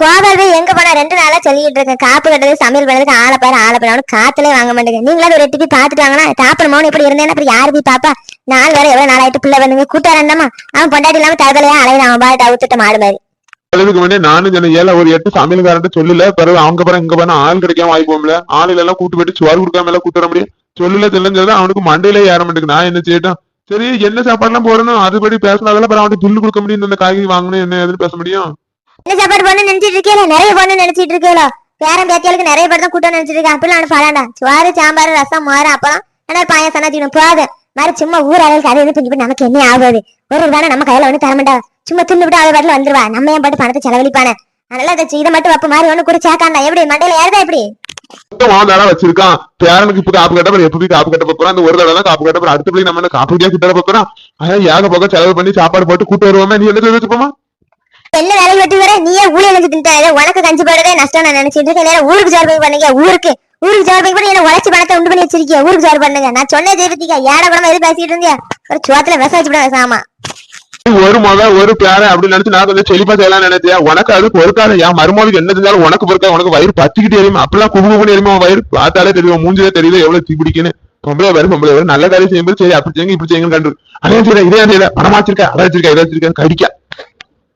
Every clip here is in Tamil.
கோபால் எங்க போனா ரெண்டு நாளா சொல்லிட்டு இருக்கேன். காப்பு கட்டுறது சமையல் பண்ணதுக்கு ஆளை பாரு ஆளை பாரு அவனுக்கு காத்துலயே வாங்க மாட்டேங்க நீங்களாவது ஒரு எட்டு போய் பாத்துட்டு வாங்கினா தாப்பன மௌன் இப்படி இருந்தேன்னா அப்புறம் யாரு போய் பாப்பா? நாள் வேற எவ்வளவு நாளாயிட்டு பிள்ளை வந்துங்க? கூட்டாரண்டாமா அவன் பொண்டாட்டி இல்லாம தகலையா அலையில அவன் பாட்டு அவுத்துட்ட மாடு மாதிரி. அதுக்கு முன்னாடி நானும் சொன்னேன் ஏழை ஒரு எட்டு சமையல்காரன்ட்டு சொல்லல. பிறகு அவங்க பிறகு இங்க போனா ஆள் கிடைக்காம ஆகி போகும்ல. ஆளுல எல்லாம் கூட்டு போயிட்டு சோறு கொடுக்காம எல்லாம் கூட்டு வர முடியும். சொல்லல சொல்லல அவனுக்கு மண்டையிலே ஏற மாட்டேங்குது. நான் என்ன செய்யட்டும்? சரி என்ன சாப்பாடுலாம் போறணும் அதுபடி பேசினாதால அப்புறம் அவனுக்கு பில்லு கொடுக்க முடியும் இந்த காய்கறி வாங்கணும் என்ன ஏதுன்னு பேச முடியும்? என்ன சாப்பாடு பண்ணு நினைச்சிட்டு இருக்கேல நிறைய பண்ணு நினைச்சிட்டு இருக்கேல பேரன் பேத்தியாளுக்கு நிறைய பேர் தான் கூட்டம் நினைச்சிட்டு இருக்கேன் அப்படிலாம் பாடாண்டா சுவாறு சாம்பார் ரசம் மோர் அப்பளம். என்ன பாயசம் சனாச்சிக்கணும் போது மாதிரி சும்மா ஊர் அளவுக்கு அதை இது போய் நமக்கு என்ன ஆகாது? ஒரு ரூபாய் நம்ம கையில வந்து தரமாட்டா சும்மா தின்னு விட்டு அவள் பாட்டுல வந்துருவா. நம்ம ஏன் பாட்டு பணத்தை செலவழிப்பானே? அதனால அதை இதை மட்டும் வப்ப மாதிரி ஒண்ணு கூட சேர்க்காண்டா எப்படி? மண்டையில ஏறுதா எப்படி? வாந்தாடா வச்சிருக்கான். பேரனுக்கு இப்ப காப்பு கட்ட எப்படி காப்பு கட்ட அந்த ஒரு தடவை காப்பு கட்ட போறோம் அடுத்த பிள்ளை நம்ம காப்பு கிட்ட போறோம்? அதான் ஏக போக செலவு பண்ணி சாப்பாடு போட்டு கூட்டு வருவோமே. நீ என்ன சொல்லி வச்சுப்போமா என்ன வேலை வெட்டி வர நீயே ஊழிய நினைச்சு தின்ட்டாரு உனக்கு கஞ்சி போடுறதே நஷ்டம் நான் நினைச்சிட்டு இருக்கேன். நேரம் ஊருக்கு ஜோர் போய் பண்ணுங்க ஊருக்கு. ஊருக்கு ஜோர் போய் பண்ணி என்ன உழைச்சி பணத்தை உண்டு பண்ணி வச்சிருக்கிய? ஊருக்கு ஜோர் பண்ணுங்க. நான் சொன்னே தெய்வத்திக்கா ஏட குடமா எது பேசிட்டு இருந்தியா? ஒரு சோத்துல விச வச்சு விட சாமா. ஒரு மக ஒரு பேர அப்படின்னு நினைச்சு நான் கொஞ்சம் செழிப்பா செய்யலாம் நினைச்சியா உனக்கு அது பொறுக்காது. என் மருமகளுக்கு என்ன செஞ்சாலும் உனக்கு பொறுக்காது. உனக்கு வயிறு பத்திக்கிட்டே எரியுமா? அப்படிலாம் குபு குபுன்னு எரியுமா? வயிறு பார்த்தாலே தெரியும். மூஞ்சிலே தெரியல எவ்வளவு தீ பிடிக்குன்னு பொம்பளை வரும் பொம்பளை வரும் நல்ல காரியம் செய்யும்போது சரி அப்படி செய்யுங்க இப்படி செய்யுங்க கண்டு. அதே செய்யல இதே செய்யல பணமா அதை வச்சிருக்க இதை வச்சிருக்கேன். கடிக்கா.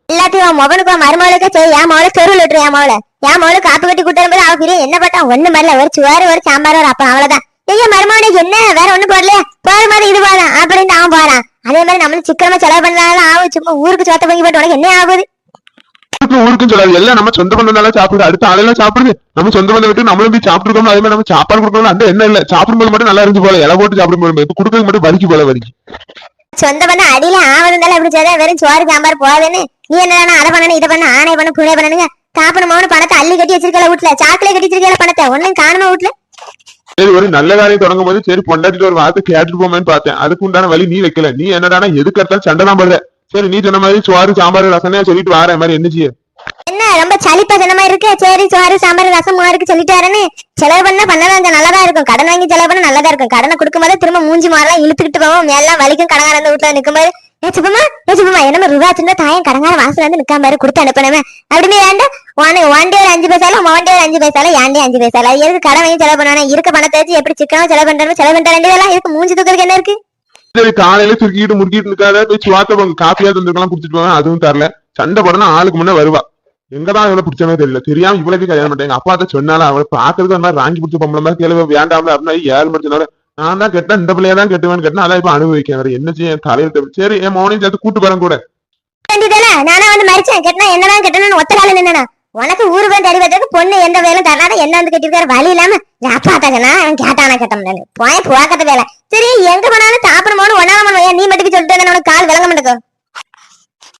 எல்லாத்தையும் உன் மகனுக்கும் மருமகளுக்கே செய்ய என் மகளை தெருவில் விட்டுரு என் மகளை. என் மகளுக்கு காப்பு கட்டி கூட்டு வரும்போது அவ பிரியம் என்ன பட்டா ஒண்ணு வரல ஒரு சுவாரு ஒரு சாம்பார் ஒரு அப்பா அவ்வளவுதான். ஐயா மருமகனே என்ன? வேற ஒண்ணு போடலையா. போற மாதிரி இது போறான் அப்படின்னு அவன் போறான். அதே மாதிரி நம்மளும் சிக்கனமா செலவு பண்ணாலும் ஆகும் சும்மா ஊருக்கு சோத்த பொங்கி போட்டு உனக்கு என்ன ஆகுது? ஊருக்கு ஊருக்கும் சொல்லாது எல்லாம் நம்ம சொந்த பந்தம் சாப்பிடுது அடுத்த ஆளெல்லாம் சாப்பிடுது நம்ம சொந்த பந்தம் விட்டு நம்மளும் போய் சாப்பிட்டுருக்கோம் அதே மாதிரி நம்ம சாப்பாடு கொடுக்கணும் அந்த என்ன இல்ல. சாப்பிடும்போது மட்டும் நல்லா இருந்து போல. இலை போட்டு சாப்பிடும்போது இப்ப கொடுக்கறது மட்டும் வலிக்கு போல வலிக்கு. சொந்த பண்ண அடியில ஆவதுனால எப்படி செய்தா வெறும் சோறு சாம்பார் போகுதுன்னு நீ என்ன அதை பண்ணணும் இதை பண்ண ஆணை பண்ண புனே பண்ணனுங்க காப்பன மௌன பணத்தை அள்ளி கட்டி வச்சிருக்கல வீட்டுல. சாக்கிலே கட்டி வச்சிருக்கல பணத்தை. ஒன்னும் காணுமா வீட்டுல? சரி ஒரு நல்ல காரியம் தொடங்கும் போது சரி பொண்டாட்டிட்டு ஒரு வார்த்தை கேட்டுட்டு போமேன்னு பார்த்தேன். அதுக்கு உண்டான வழி நீ வைக்கல. நீ என்னடானா எதுக்கு எடுத்தாலும் சண்டை தான் படுற. சரி நீ சொன்ன மாதிரி சுவாறு சாம்பார் ரசனையா சொல்லிட்டு வார மாதிரி என்ன செய்ய? ரொம்ப சளி பசனமா இருக்கு. சரி சோறு சாம்பார் ரசம் மாருக்கு சொல்லிட்டாருன்னு செலவு பண்ணா பண்ணலாம் கொஞ்சம் நல்லதா இருக்கும். கடன் வாங்கி செலவு பண்ண நல்லதா இருக்கும். கடனை கொடுக்கும்போது திரும்ப மூஞ்சி மாறலாம் இழுத்துக்கிட்டு போவோம். மேலாம் வலிக்கும் கடங்கார அந்த வீட்டுல நிக்கும்போது ஏ சுப்பமா ஏ சுப்பமா ரூபா சின்ன தாயம் கடங்கார வாசல வந்து நிக்காம பாரு கொடுத்து அனுப்பணுமே அப்படின்னு வேண்டாம் ஒன் ஒன் டே ஒரு அஞ்சு பைசாலும் ஒன் டே ஒரு அஞ்சு பைசாலும் ஏண்டே அஞ்சு பைசால? எதுக்கு கடன் வாங்கி செலவு பண்ணுவானே? இருக்க பணத்தை வச்சு எப்படி சிக்கனமா செலவு பண்றாரு செலவு பண்ற வேண்டியதெல்லாம் இருக்கு மூஞ்சி தூக்கிறதுக்கு என்ன இருக்கு? காலையில சுருக்கிட்டு முறுக்கிட்டு இருக்காத போய் சுவாத்த காப்பியா தந்துருக்கலாம் குடிச்சிட்டு போவேன். அதுவும் தரல. சண்டை போடனா ஆளுக்கு முன்ன வருவா. எங்கதான் இவ்வளவு பிடிச்சனோ தெரியல. தெரியாம இவ்வளவு கல்யாணம் பண்ணிட்டேன். எங்க அப்பா தான் சொன்னாலும் அவளை பாக்குறதுக்கு அந்த மாதிரி ராங்கி பிடிச்ச பொம்பளை மாதிரி கேள்வி வேண்டாம்ல அப்படின்னா ஏழு முடிச்சனோட நான் தான் கேட்டேன். இந்த பிள்ளைய தான் கெட்டுவேன்னு கேட்டேன். அதான் இப்ப அனுபவிக்கேன். வேற என்ன செய்ய? என் தலையில சரி என் மௌனையும் சேர்த்து கூட்டு போறேன் கூட. வேண்டியதானே நானா வந்து மறிச்சேன். கட்டினா என்னதான் கட்டணும்னு ஒத்த கால நின்னா உனக்கு ஊரு போய் தடி வைக்கிறதுக்கு பொண்ணு எந்த வேலையும் தராத என்ன வந்து கட்டிருக்காரு வழி இல்லாம என் அப்பா தாங்கண்ணா அவன் கேட்டானா கட்டம் போய் போக்கத்த வேலை. சரி எங்க போனாலும் சாப்பிடுமோனு ஒன்னாம பண்ணுவேன் நீ மட்டும் சொல்லிட்டு வந்தா உனக்கு கால் விளங்க மாட்டேங்க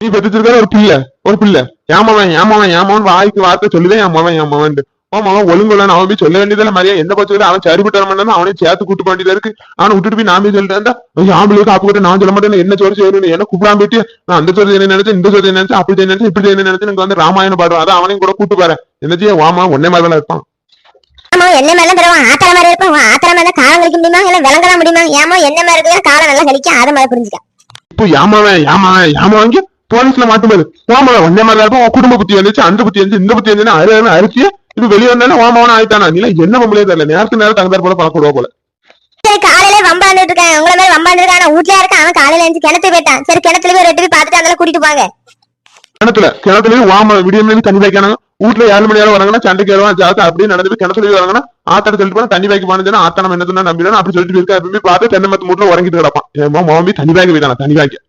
நீ பெற்றுச்சிருக்காரு ஒரு பிள்ளை ஒரு பிள்ளை. ஏமாவன் ஏமாவன் ஏமாவன் வாய்க்கு வார்த்தை சொல்லுதே ஏமாவன் ஏமாவன் அவன் ஒழுங்குள்ள அவன் போய் சொல்ல வேண்டியதில்ல மாதிரியா எந்த பட்சத்துல அவன் சரிபட்டு வர மாட்டான் அவனையும் சேர்த்து கூட்டு வேண்டியதா இருக்கு? அவனை விட்டுட்டு போய் நான் போய் சொல்லிட்டு இருந்தா ஆம்பளுக்கு காப்பு கிட்ட நான் சொல்ல மாட்டேன் என்ன சோறு செய்யணும் என்ன கூப்பிடாம போயிட்டு நான் அந்த சோறு என்ன நினைச்சேன் இந்த சோறு நினைச்சேன் அப்படி செய்ய நினைச்சேன் இப்படி செய்ய நினைச்சேன். எனக்கு வந்து ராமாயணம் பாடுவான். அதான் அவனையும் கூட கூட்டு போறேன். என்ன செய்ய வாமா ஒன்னே மாதிரி தான் இருப்பான். ஆமா என்ன மேல தருவான். ஆத்திர மாதிரி இருப்பான். ஆத்திர மேல காலம் கழிக்க முடியுமா? இல்ல விளங்கலாம் முடியுமா? ஏமா என்ன மாதிரி இருக்கு காலம் நல்லா கழிக்க அதை மாதிரி புரிஞ்சுக்க. இப்போ ஏமாவன் ஏமாவன் ஏமாவங்க போலீஸ்ல மாட்டும்போது ஓமாவன் ஒன்னே மாதிரி தான் இருப்பான். உன் குடும்ப புத்தி வந்துச்சு அந்த புத்தி வந்துச்சு இந்த புத்தி வந்துச்சு அரு அரிசிய இது வெளியே வந்தானே ஓமாவன ஆயிட்டானா? நீ என்ன பொம்பளையே தெரியல. நேரத்துக்கு நேரம் தங்கதார் போல பழக்கூடுவா போல. சரி காலையில வம்பாந்துட்டு இருக்கான். உங்களை மாதிரி வம்பாந்து இருக்கான். வீட்லயா இருக்கான். அவன் காலையில எழுந்து கிணத்து போயிட்டான். சரி கிணத்துல போய் ரெட்டு போய் பார்த்துட்டு அதெல்லாம் கூட்டிட்டு போங்க. கிணத்துல கிணத்துலயும் வாம விடிய தண்ணி வைக்கணும் வீட்டுல ஏழு மணி நேரம் வராங்கன்னா சண்டைக்கு வருவான் ஜாத்து அப்படியே நடந்து போய் கிணத்துல வராங்கன்னா ஆத்தாட சொல்லிட்டு போனா தண்ணி வைக்க போனதுன்னா ஆத்தா நம்ம என்ன நம்பிடணும் அப்படி சொல்லிட்டு போயிருக்கா. எப்பவுமே பார்த்து தென்னை மத்து மூட்டில் உறங்கிட்டு கிடப்பான். ஏமா மாமி தண்ணி வைக்க போயிட்டானா? தண்ணி வைக்க ஆமா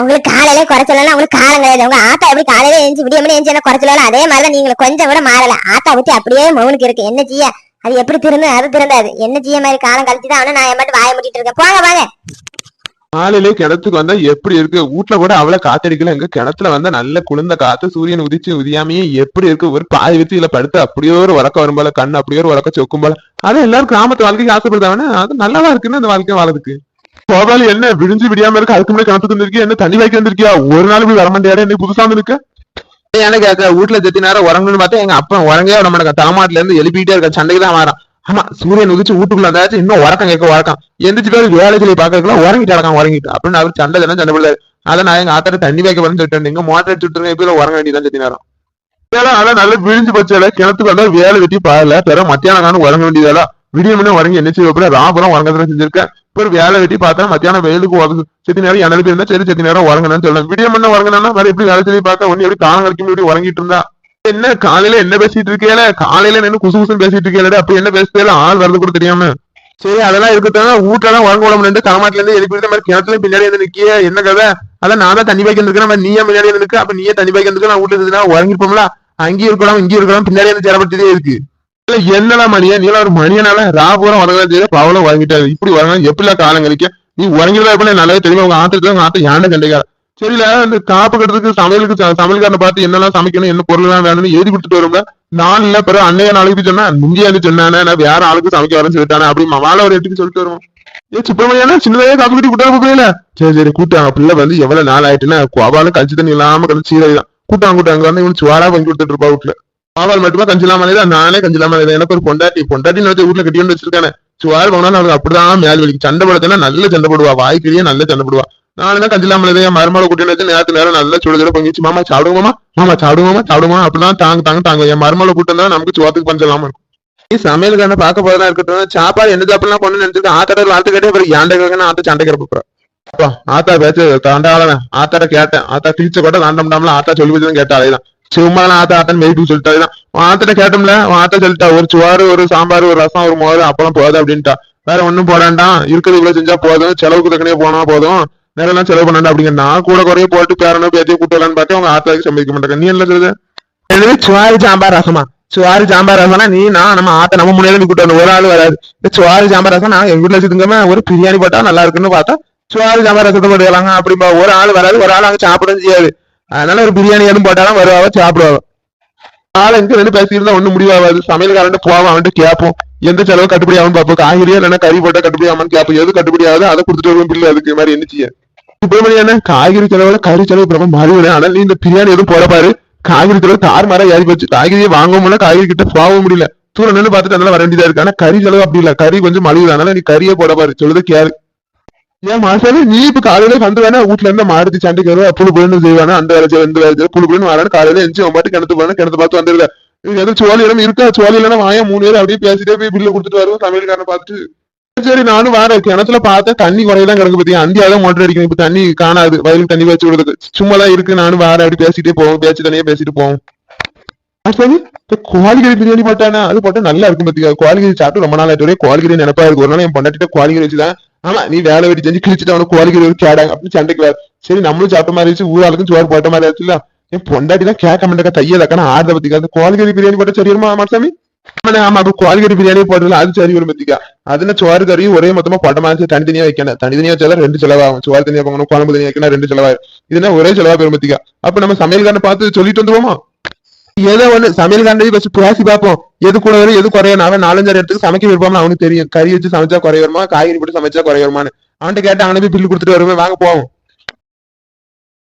உங்களுக்கு காலையில குறைச்சலாம் உங்களுக்கு காலம் கிடையாது. உங்க ஆத்தா எப்படி காலையில எழுந்து விடிய மணி எழுந்து குறைச்சலாம் அதே மாதிரிதான் நீங்க கொஞ்சம் கூட மாறல. ஆத்தா பத்தி அப்படியே மௌனுக்கு இருக்கு. என்ன செய்ய? அது எப்படி திருந்து அது திருந்தாது என்ன செய்ய மாதிரி காலம் கழிச்சு தான் நான் என் மட்டும் வாய முடிட்டு இருக்கேன். போங்க வாங்க காலையிலே கிணத்துக்கு வந்தா எப்படி இருக்கு? வீட்டுல கூட அவ்வளவு காத்தடிக்கல. எங்க கிணத்துல வந்தா நல்ல குளிர்ந்த காத்து சூரியன் உதிச்சு உதியாமையே எப்படி இருக்கு? ஒரு பாதி வச்சு இதுல படுத்து அப்படியே ஒரு உறக்கம் வரும் போல கண் அப்படியே ஒரு உறக்க சொக்கும் போல. அது எல்லாரும் கிராமத்து வாழ்க்கைக்கு ஆசைப்படுதாவனே அது நல்லாதான் இருக்குன்னு அந்த வாழ்க்கை வாழறதுக்கு. கோபாலி என்ன விடிஞ்சு விடியாம இருக்கு? அதுக்கு முன்னாடி கிணத்துக்கு வந்திருக்கியா என்ன தண்ணி வைக்க வந்திருக்கியா? ஒரு நாள் இப்படி வர மாட்டேன் என்ன புதுசா வந்து இருக்க எனக்கு கேட்க வீட்டுல செத்தி நேரம் உறங்கணும்னு பார்த்தா எங்க அப்பா விட மாட்டேங்க தலைமாட்டுல இருந்து எழுப்பிட்டே இருக்க சண்டைக்கு தான் வரான். ஆமா சூரியன் உதிச்சு வீட்டுக்குள்ள வந்தாச்சு. இன்னும் உறக்கம் கேட்க உறக்கம் எந்திரிச்சு பேர் வேலை சொல்லி பாக்கலாம் உறங்கிட்டு அடக்கம் உறங்கிட்டு. அப்படின்னு அவர் சண்டை தானே சண்டை பிள்ளாரு அதை நான் எங்க ஆத்தாட்ட தண்ணி வைக்க வரேன்னு சொல்லிட்டு எங்க மோட்டர் சுட்டுருங்க இப்ப உறங்க வேண்டியதான் செத்தி நேரம். ஏடா அதான் நல்லா விழிஞ்சு போச்சால கிணத்துக்கு வந்தா வேலை வெட்டி பாடல பிற மத்தியானம் உறங்க வேண்டியதால விடிய வரங்க என்ன செய்ய ராபுரம் உறங்கதான் செஞ்சிருக்கேன் இப்போ ஒரு வேலை வெட்டி பார்த்தா மத்தியானம் வெயிலுக்கு உறங்கு செத்தி நேரம் எனக்கு இருந்தா சரி செத்தி நேரம் உறங்கணும்னு சொல்லலாம் விடியமண்ண முன்ன உறங்கினா வேற எப்படி வேலை செய்ய பார்த்தா ஒன்னு எப்படி காலம் கிடைக்கும் இப்படி உறங்கிட்டு இருந்தா. என்ன காலையில என்ன பேசிட்டு இருக்கேல காலையில என்ன குசு குசுன்னு பேசிட்டு இருக்கேல அப்ப என்ன பேசுறதுல ஆள் வரது கூட தெரியாம. சரி அதெல்லாம் இருக்கட்டும். வீட்டுல வாங்க விட காமாட்டுல இருந்து எழுப்பி மாதிரி கிணத்துல பின்னாடி வந்து நிக்கிய. என்ன கதை? அதான் நான் தான் தண்ணி பாய்க்கு இருக்கேன் நீயே பின்னாடி வந்து அப்ப நீயே தண்ணி பாய்க்கு வந்துருக்க நான் வீட்டுல இருந்தா உறங்கிருப்போம்ல. அங்கேயும் இருக்கலாம் இங்கேயும் இருக்கலாம். பின்னாடி வந்து சேரப்பட்டதே இருக்கு. இல்ல என்னடா மணியா நீ ஒரு மணியனால ராபுரம் உறங்கலாம் செய்ய பவளம் உறங்கிட்டாரு இப்படி உறங்கலாம் எப்படிலாம் காலம் கழிக்க? நீ உறங்கிதான் இருப்ப நல்லாவே தெரியுமா? உங்க ஆத்திரத்துல உங்க ஆத்த யாண்ட சண்டைக்கார சரில இந்த காப்பு கட்டுறதுக்கு சமையலுக்கு சமையல்காரனை பார்த்து என்னெல்லாம் சமைக்கணும் என்ன பொருள் எல்லாம் வேணும்னு எழுதி கொடுத்துட்டு வரும்ல இல்ல பிறகு அன்னைய நாளைக்கு சொன்னா முந்தியா வந்து சொன்னானே நான் வேற ஆளுக்கு சமைக்க வரேன்னு சொல்லிட்டானே அப்படி மாலை ஒரு எட்டுக்கு சொல்லிட்டு வருவோம். ஏ சுப்பிரமணியான சின்னதாக காப்பு கட்டி கூட்டாங்க புரியல சரி சரி கூட்டாங்க பிள்ளை வந்து எவ்வளவு நாள் ஆயிட்டுன்னா கோபாலும் கஞ்சி தண்ணி இல்லாம கழிச்சு சீரகம் கூட்டாங்க கூட்டாங்க வந்து இவன் சுவாரா பண்ணி கொடுத்துட்டு இருப்பா வீட்டுல. பாவால் மட்டுமா? கஞ்சி நானே கஞ்சி எனக்கு ஒரு பொண்டாட்டி. பொண்டாட்டி வச்சு வீட்டுல கட்டி வந்து வச்சிருக்கானே. சுவார் போனாலும் அவளுக்கு அப்படிதான் மேல் வலிக்கு. சண்டை போடுறதுனா நல்ல சண்டை போடுவா. வாய்க்கிலேயே நல்ல சண்டை போடுவா. நானும் தான் கஞ்சி இல்லாம என் மருமலை கூட்டிட்டு வச்சு நேரத்து நேரம் நல்லா சுட சுட பொங்கிச்சு. மாமா சாப்பிடுவோமா மாமா. சாப்பிடுவோமா சாப்பிடுவோமா அப்படிதான் தாங்க தாங்க தாங்க. என் மருமலை கூட்டம் நமக்கு சோத்துக்கு பஞ்சலாம இருக்கும். நீ சமையலுக்கான பார்க்க போறதா இருக்கட்டும். சாப்பாடு என்ன சாப்பிடலாம் கொண்டு நினைச்சிருக்கேன். ஆத்தாட்ட ஒரு வார்த்தை கேட்டே அப்புறம் ஏன்டா கேட்கணும் ஆத்த சண்டை கிடப்புறா அப்பா ஆத்தா பேச்சு தாண்டாளவன் ஆத்தாட்ட கேட்டேன். ஆத்தா கிழிச்ச கூட தாண்டம்டாமல ஆத்தா சொல்லி வச்சுதான் கேட்டா அதேதான். சும்மா ஆத்தா ஆத்தன் மெய்ட்டு சொல்லிட்டா ஆத்திட்ட கேட்டோம்ல ஆத்த சொல்லிட்டா. ஒரு சுவாறு ஒரு சாம்பார் ஒரு ரசம் ஒரு மோர் அப்பளம் போதும் அப்படின்ட்டா. வேற ஒன்றும் போடாண்டாம் இருக்கிறது இவ்வளவு செஞ்சா போதும். செலவுக்கு தக்கனே போனா போதும். நேரம் செலவு பண்ணாண்டா அப்படிங்க நான் கூட குறைய போட்டு பேரனோ பேத்தியோ கூட்டு வரலான்னு பார்த்தா அவங்க ஆத்தாக்கு சம்மதிக்க மாட்டாங்க நீ என்ன சொல்றது என்னது சுவாரி சாம்பார் ரசமா? சுவாரி சாம்பார் ரசம்னா நீ நான் நம்ம ஆத்த நம்ம முன்னாடி கூட்டு வரணும். ஒரு ஆள் வராது. இந்த சுவாரி சாம்பார் ரசம் நான் எங்க வீட்டுல வச்சுருக்கோமே ஒரு பிரியாணி போட்டா நல்லா இருக்குன்னு பார்த்தா சுவாரி சாம்பார் ரசத்தை போட்டுக்கலாங்க அப்படிம்பா. ஒரு ஆள் வராது. ஒரு ஆள் அங்க சாப்பிட செய்யாது. அதனால ஒரு பிரியாணி எதுவும் போட்டாலும் வருவாவ சாப்பிடுவாவ. ஆள் எங்க ரெண்டு பேசியிருந்தா ஒண்ணும் முடிவாகாது. சமையல்காரன் போவோம் அவன்ட்டு கேட்போம். எந்த செலவு கட்டுப்படி ஆகும் பார்ப்போம். காய்கறியா இல்லைன்னா கறி போட்டா கட்டுப்படி ஆகும்னு கேட்போம். எது கட்டுப்படி ஆகுது? அதை கொடுத்துட்டு வருவோம் பில்லு அதுக்கு மாதிரி என்ன செய்ய? சுப்பிரமணியம் என்ன? காய்கறி செலவுல கறி செலவு பிரபா மாறி ஆனால் நீ இந்த பிரியாணி எதுவும் போட பாரு. காய்கறி செலவு தார் மாற ஏறி போச்சு. காய்கறியை வாங்க முடியல காய்கறி கிட்ட போகவும் முடியல. தூரம் நின்று பார்த்துட்டு அதனால வர வேண்டியதா இருக்கு. ஆனா கறி செலவு அப்படி இல்ல. கறி கொஞ்சம் மலிவு அதனால நீ கறியே போட பாரு. சொல்லுது கேரு ஏன் மாசாவே நீ இப்ப காலையில வந்து வேணா வீட்டுல இருந்து மாடுத்தி சண்டைக்கு வருவா புழு புழுன்னு செய்வானா அந்த வேலை செய்ய இந்த வேலை செய்ய புழு புழுன்னு வரான்னு காலையில எஞ்சி அவன் பாட்டு கிணத்து போனா கிணத்து பார்த்து வந்துருல இது எதுவும் சோழி இடம் இருக்கா சோழி இல்லைன்னா வாயா மூணு பேர் அப்படியே பேசிட்டே போய் பில்லு கொடுத்துட்டு வருவோம் சமையல்காரனை பார்த்துட்டு சரி நானும் வரேன் கிணத்துல பார்த்தேன் தண்ணி குறையதான் கிடக்கு பத்தி அந்தியாதான் மோட்டர் அடிக்கணும் இப்ப தண்ணி காணாது வயலுக்கு தண்ணி வச்சு விடுறதுக்கு சும்மா தான் இருக்கு நானும் வரேன் அப்படி பேசிட்டே போவோம் பேச்சு தனியா பேசிட்டு போவோம் ஆ, இந்த பிரியாணி போட்டானா அது போட்டா நல்லா இருக்கும் பத்தியா கோழிக்கறி சாப்பிட்டு ரொம்ப நாள் ஆயிட்டு ஒரே நினைப்பா இருக்கு ஒரு நாள் என் பொண்டாட்டிட்ட கோழிக்கறி வச்சுதான் ஆமா நீ வேலை வெட்டி செஞ்சு கிழிச்சிட்டு அவனுக்கு கோழிக்கறி ஒரு கேடாங்க அப்படின்னு சண்டைக்கு வேற சரி நம்மளும் சாப்பிட்ட மாதிரி இருந்துச்சு ஊராளுக்கும் சோறு போட்ட மாதிரி ஆச்சுல என் பொண்டாட்டி தான் கேட்க மாட்டேங்க தைய தக்கான ஆறுத பத்திக்கா. அந்த கோழிக்கறி பிரியாணி போட்ட சரி வருமா மாசாமி ஆமா அப்ப கோழிக்கறி பிரியாணி போட்டதுல அது சரி வரும் பத்திக்கா. அதுல சோறு கறி ஒரே மொத்தமா போட்ட மாதிரி தனித்தனியா வைக்கணும். தனித்தனியா வச்சாதான் ரெண்டு செலவாகும். சோறு தனியா போகணும் குழம்பு தனியா வைக்கணும் ரெண்டு செலவாயிரும் இதுனா ஒரே செலவா பெரும் பத்திக்கா. அப்ப நம்ம சமையல்காரனை பார்த்து சொல்லிட்டு வந்துருவோமா? ஏதோ ஒண்ணு சமையல்காரன் வச்சு பேசி பார்ப்போம் எது கூட வரும் எது குறையும்? அவன் நாலஞ்சாறு இடத்துக்கு சமைக்க விருப்பம்னு அவனுக்கு தெரியும். கறி வச்சு சமைச்சா குறைய வருமா காய்கறி போட்டு சமைச்சா குறைய வருமானு அவன்கிட்ட கேட்டு அவனை போய் பில்லு கொடுத்துட்டு வருவேன். வாங்க போவோம்.